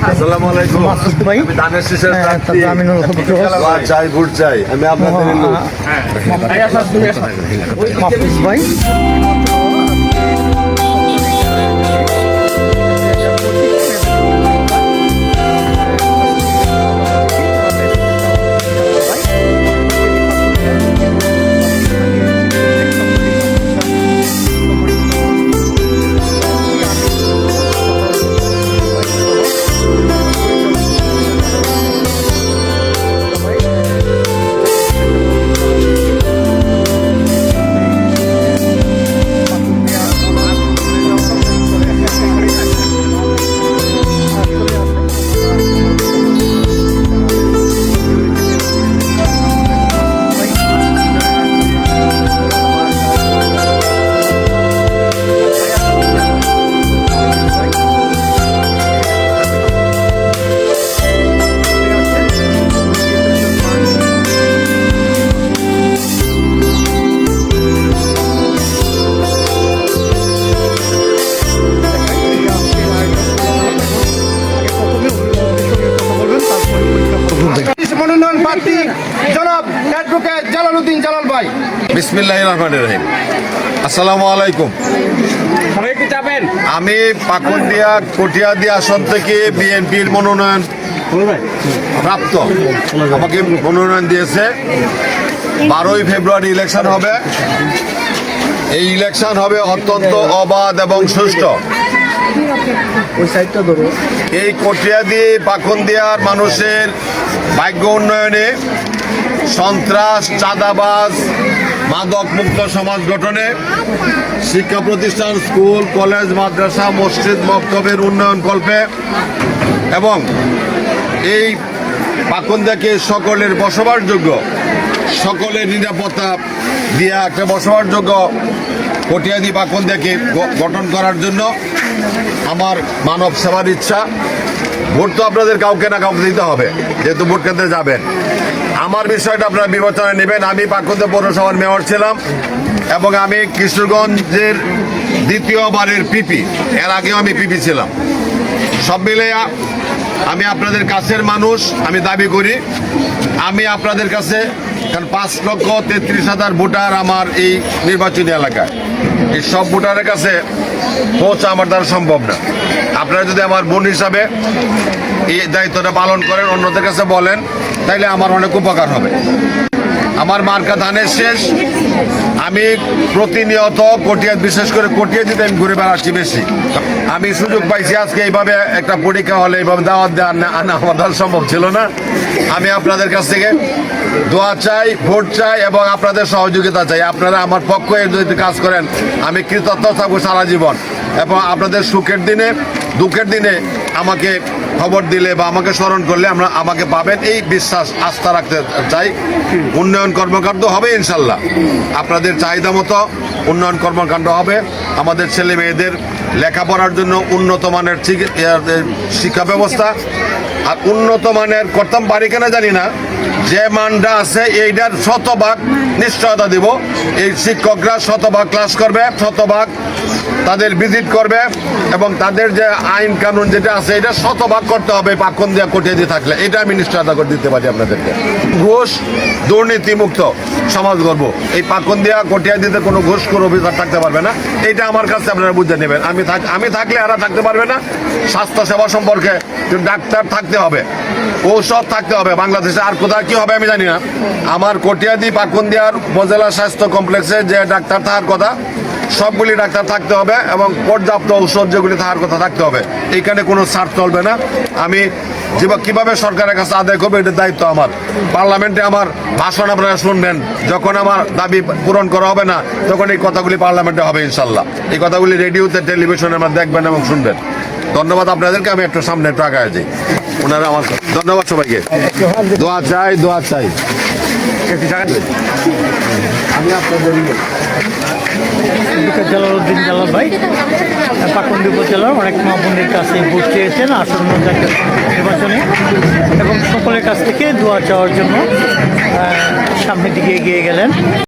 আসসালামু আলাইকুম ভাই। আমি ধানের শীষের হ্যাঁ, প্রার্থী। আমিনুল হক চাই ভোট চাই আমি আপনাদের লোক। ভাই ভাই বিসমিল্লাহির রহমানির রহিম। আসসালামু আলাইকুম। আমি পাকুন্দিয়া কটিয়াদি আসন থেকে বিএনপির মনোনয়ন প্রাপ্ত। আমাকে মনোনয়ন দিয়েছে। বারোই ফেব্রুয়ারি ইলেকশন হবে। এই ইলেকশন হবে অত্যন্ত অবাধ এবং সুষ্ঠু। এই কটিয়াদি পাখন্দিয়ার মানুষের ভাগ্য উন্নয়নে সন্ত্রাস চাঁদাবাজ মাদক মুক্ত সমাজ গঠনে শিক্ষা প্রতিষ্ঠান, স্কুল, কলেজ, মাদ্রাসা, মসজিদ, মক্তবের উন্নয়ন কল্পে এবং এই পাখন্দিয়াকে সকলের বসবাসযোগ্য, সকলের নিরাপত্তা দিয়ে একটা বসবাসযোগ্য কটিয়াদি পাখন্দিয়াকে গ- গঠন করার জন্য আমার মানব সেবার ইচ্ছা। ভোট তো আপনাদের কাউকে না কাউকে দিতে হবে, যেহেতু ভোট কেন্দ্রে যাবেন। আমার বিষয়টা আপনারা বিবেচনায় নেবেন। আমি পাকুন্দ পৌরসভার মেয়র ছিলাম এবং আমি কৃষ্ণগঞ্জের দ্বিতীয়বারের পিপি। এর আগেও আমি পিপি ছিলাম। সব মিলে আমি আপনাদের কাছের মানুষ, আমি দাবি করি। আমি আপনাদের কাছে কারণ পাঁচ লক্ষ তেত্রিশ হাজার ভোটার আমার এই নির্বাচনী এলাকায়। এই সব ভোটারের কাছে পৌঁছা আমার দ্বারা সম্ভব না। আপনারা যদি আমার বোন হিসাবে এই দায়িত্বটা পালন করেন, অন্যদের কাছে বলেন, তাইলে আমার অনেক উপকার হবে। আমার মার্কা ধানের শেষ। আমি প্রতিনিয়ত কটিয়া বিশেষ করে কটিয়া দিতে আমি ঘুরে বেড়াচ্ছি বেশি। আমি সুযোগ পাইছি আজকে এইভাবে একটা পরীক্ষা হলে এইভাবে দাওয়াত দেওয়া আনা আমার সম্ভব ছিল না। আমি আপনাদের কাছ থেকে দোয়া চাই, ভোট চাই এবং আপনাদের সহযোগিতা চাই। আপনারা আমার পক্ষে যদি কাজ করেন, আমি কৃতজ্ঞ থাকব সারা জীবন। এবং আপনাদের সুখের দিনে, দুঃখের দিনে আমাকে খবর দিলে বা আমাকে স্মরণ করলে আমরা আমাকে পাবেন। এই বিশ্বাস আস্থা রাখতে চাই। উন্নয়ন কর্মকাণ্ড হবে ইনশাল্লাহ। আপনাদের চাহিদা মতো উন্নয়ন কর্মকাণ্ড হবে। আমাদের ছেলে মেয়েদের লেখাপড়ার জন্য উন্নত মানের শিক্ষা ব্যবস্থা। আর উন্নত মানের করতাম পারি কেনা জানি না। যে মানটা আছে, এইটার শতভাগ নিশ্চয়তা দিব। এই শিক্ষকরা শতভাগ ক্লাস করবে, শতভাগ তাদের ভিজিট করবে এবং তাদের যে আইন কানুন যেটা আছে, এটা শতভাগ করতে হবে পাক্ষণ দিয়ে কটিয়ে থাকলে। এটা আমি নিশ্চয়তা করে দিতে পারি আপনাদেরকে। ঘুষ দুর্নীতিমুক্ত সমাজ গর্ব। এই পাক্ষণ দিয়া কটিয়া দিতে কোনো ঘুষ কোনো অফিসার থাকতে পারবে না। এটা আমার কাছে আপনারা বুঝে নেবেন। আমি আমি থাকলে এরা থাকতে পারবে না। স্বাস্থ্য সেবা সম্পর্কে ডাক্তার থাকতে হবে। ঔষধ থাকতে হবে। বাংলাদেশে আর কোথায় কি হবে আমি জানি না। আমার কটিয়াদি পাকুন্দিয়ার উপজেলা স্বাস্থ্য কমপ্লেক্সে যে ডাক্তার থাকার কথা সবগুলি ডাক্তার থাকতে হবে এবং পর্যাপ্ত ঔষধ যেগুলি থাকার কথা থাকতে হবে। এইখানে কোনো ছাড় চলবে না। আমি কীভাবে সরকারের কাছে আদায় করব এটার দায়িত্ব আমার। পার্লামেন্টে আমার ভাষণ আপনারা শুনবেন। যখন আমার দাবি পূরণ করা হবে না, তখন এই কথাগুলি পার্লামেন্টে হবে ইনশাল্লাহ। এই কথাগুলি রেডিওতে, টেলিভিশনে আমার দেখবেন এবং শুনবেন। ধন্যবাদ আপনাদেরকে, আমি একটু সামনে একটু আগায় যাই। ওনারা আমার ধন্যবাদ সবাইকে। দোয়া চাই দোয়া চাই। আমি আপনাদের জালালউদ্দিন জালাল ভাই পাকুন্দি উপজেলার অনেক মহাবন্দির কাছে ভোট চেয়েছেন আসন্ন জাতীয় নির্বাচনে। এবং সকলের কাছ থেকে দোয়া চাওয়ার জন্য সামনের দিকে এগিয়ে গেলেন।